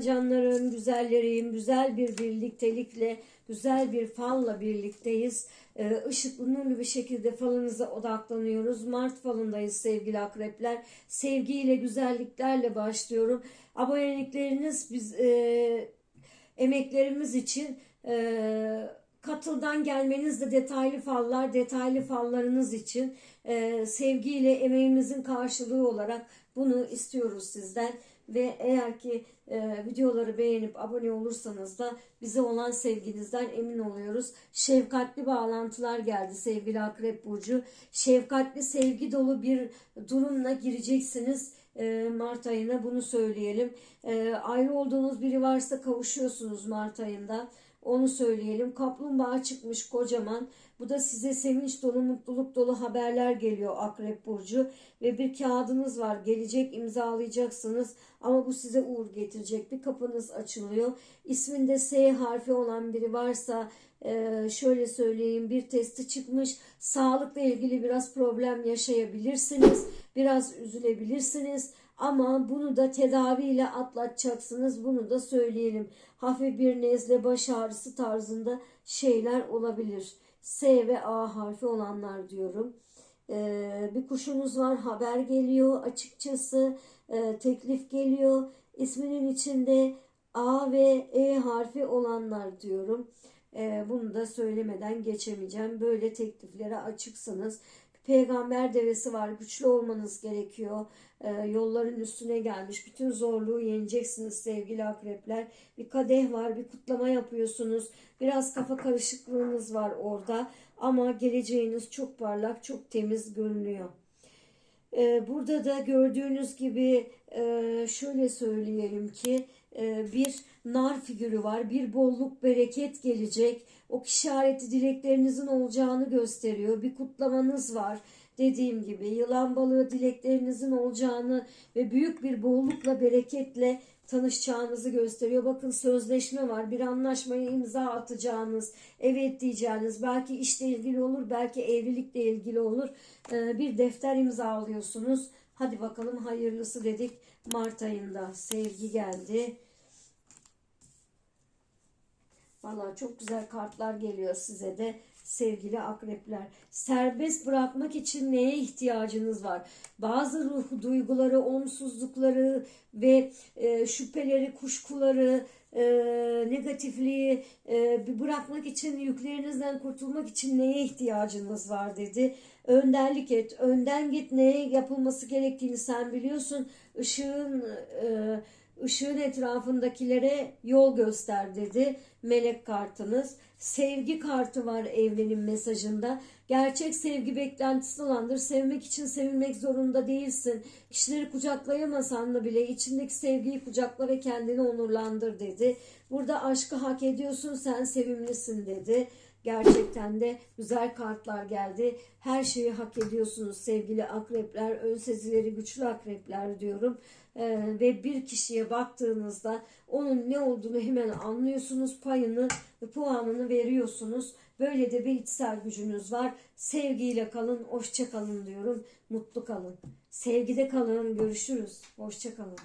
Merhaba canlarım, güzellerim. Güzel bir birliktelikle, güzel bir falla birlikteyiz. Ee, ışıklı nurlu bir şekilde falınıza odaklanıyoruz. Mart falındayız sevgili akrepler. Sevgiyle, güzelliklerle başlıyorum. Abonelikleriniz biz e, emeklerimiz için e, katıldan gelmeniz de detaylı fallar, detaylı fallarınız için e, sevgiyle emeğimizin karşılığı olarak bunu istiyoruz sizden. Ve eğer ki e, videoları beğenip abone olursanız da bize olan sevginizden emin oluyoruz. Şefkatli bağlantılar geldi sevgili Akrep Burcu. Şefkatli sevgi dolu bir durumla gireceksiniz. E, Mart ayına bunu söyleyelim. E, ayrı olduğunuz biri varsa kavuşuyorsunuz Mart ayında. Onu söyleyelim. Kaplumbağa çıkmış kocaman. Bu da size sevinç dolu, mutluluk dolu haberler geliyor Akrep Burcu. Ve bir kağıdınız var. Gelecek imzalayacaksınız. Ama bu size uğur getirecek. Bir kapınız açılıyor. İsminde S harfi olan biri varsa e, şöyle söyleyeyim. Bir testi çıkmış. Sağlıkla ilgili biraz problem yaşayabilirsiniz. Biraz üzülebilirsiniz. Ama bunu da tedaviyle atlatacaksınız. Bunu da söyleyelim. Hafif bir nezle, baş ağrısı tarzında şeyler olabilir. S ve A harfi olanlar diyorum. Ee, bir kuşunuz var, haber geliyor açıkçası. Ee, teklif geliyor. İsminin içinde A ve E harfi olanlar diyorum. Ee, bunu da söylemeden geçemeyeceğim. Böyle tekliflere açıksınız peygamber devesi var. Güçlü olmanız gerekiyor. Ee, yolların üstüne gelmiş. Bütün zorluğu yeneceksiniz sevgili akrepler. Bir kadeh var. Bir kutlama yapıyorsunuz. Biraz kafa karışıklığınız var orada. Ama geleceğiniz çok parlak, çok temiz görünüyor. Ee, burada da gördüğünüz gibi e, şöyle söyleyelim ki e, bir nar figürü var. Bir bolluk bereket gelecek. O işareti dileklerinizin olacağını gösteriyor. Bir kutlamanız var. Dediğim gibi yılan balığı dileklerinizin olacağını ve büyük bir bollukla bereketle tanışacağınızı gösteriyor. Bakın sözleşme var. Bir anlaşmaya imza atacağınız, evet diyeceğiniz, belki işle ilgili olur, belki evlilikle ilgili olur. Ee, bir defter imzalıyorsunuz. Hadi bakalım hayırlısı dedik. Mart ayında sevgi geldi. Valla çok güzel kartlar geliyor size de sevgili akrepler. Serbest bırakmak için neye ihtiyacınız var? Bazı ruh duyguları, olumsuzlukları ve e, şüpheleri, kuşkuları, e, negatifliği e, bırakmak için, yüklerinizden kurtulmak için neye ihtiyacınız var dedi. Önderlik et, önden git neye yapılması gerektiğini sen biliyorsun. Işığın... E, ışığın etrafındakilere yol göster dedi melek kartınız. Sevgi kartı var evrenin mesajında. Gerçek sevgi beklentisi olandır. Sevmek için sevilmek zorunda değilsin. Kişileri kucaklayamasan da bile içindeki sevgiyi kucakla ve kendini onurlandır dedi. Burada aşkı hak ediyorsun sen sevimlisin dedi. Gerçekten de güzel kartlar geldi. Her şeyi hak ediyorsunuz sevgili akrepler, ön sezileri güçlü akrepler diyorum. Ee, ve bir kişiye baktığınızda onun ne olduğunu hemen anlıyorsunuz. Payını puanını veriyorsunuz. Böyle de bir içsel gücünüz var. Sevgiyle kalın, hoşça kalın diyorum. Mutlu kalın. Sevgide kalın. Görüşürüz. Hoşça kalın.